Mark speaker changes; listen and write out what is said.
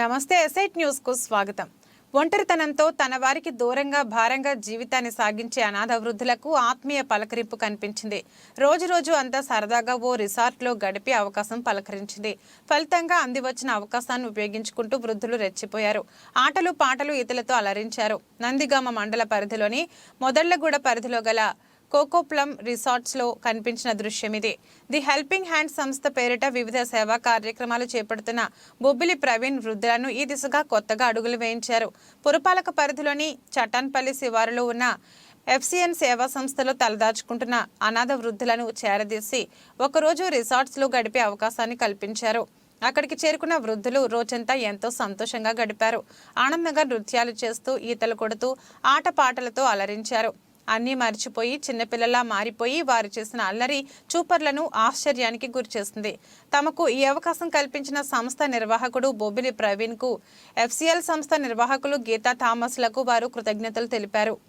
Speaker 1: నమస్తే ఎస్ఐట్ న్యూస్కు స్వాగతం. ఒంటరితనంతో తన వారికి దూరంగా భారంగా జీవితాన్ని సాగించే అనాథ వృద్ధులకు ఆత్మీయ పలకరింపు కనిపించింది. రోజు రోజు అంతా సరదాగా ఓ రిసార్ట్లో గడిపే అవకాశం పలకరించింది. ఫలితంగా అందివచ్చిన అవకాశాన్ని ఉపయోగించుకుంటూ వృద్ధులు రెచ్చిపోయారు. ఆటలు పాటలు ఇతలతో అలరించారు. నందిగామ మండల పరిధిలోని మొదళ్ళగూడ పరిధిలో గల కోకోప్లమ్ రిసార్ట్స్లో కనిపించిన దృశ్యం ఇది. ది హెల్పింగ్ హ్యాండ్ సంస్థ పేరిట వివిధ సేవా కార్యక్రమాలు చేపడుతున్న బొబ్బిలి ప్రవీణ్ వృద్ధులను ఈ దిశగా కొత్తగా అడుగులు వేయించారు. పురపాలక పరిధిలోని చటాన్పల్లి శివారులో ఉన్న ఎఫ్సిఎన్ సేవా సంస్థలో తలదాచుకుంటున్న అనాథ వృద్ధులను చేరదీసి ఒకరోజు రిసార్ట్స్లో గడిపే అవకాశాన్ని కల్పించారు. అక్కడికి చేరుకున్న వృద్ధులు రోజంతా ఎంతో సంతోషంగా గడిపారు. ఆనందంగా నృత్యాలు చేస్తూ ఈతలు కొడుతూ ఆటపాటలతో అలరించారు. అన్నీ మర్చిపోయి చిన్నపిల్లలా మారిపోయి వారు చేసిన అల్లరి చూపర్లను ఆశ్చర్యానికి గురిచేసింది తమకు ఈ అవకాశం కల్పించిన సంస్థ నిర్వాహకుడు బొబ్బిలి ప్రవీణ్కు ఎఫ్సిఎల్ సంస్థ నిర్వాహకులు గీతా థామస్లకు వారు కృతజ్ఞతలు తెలిపారు.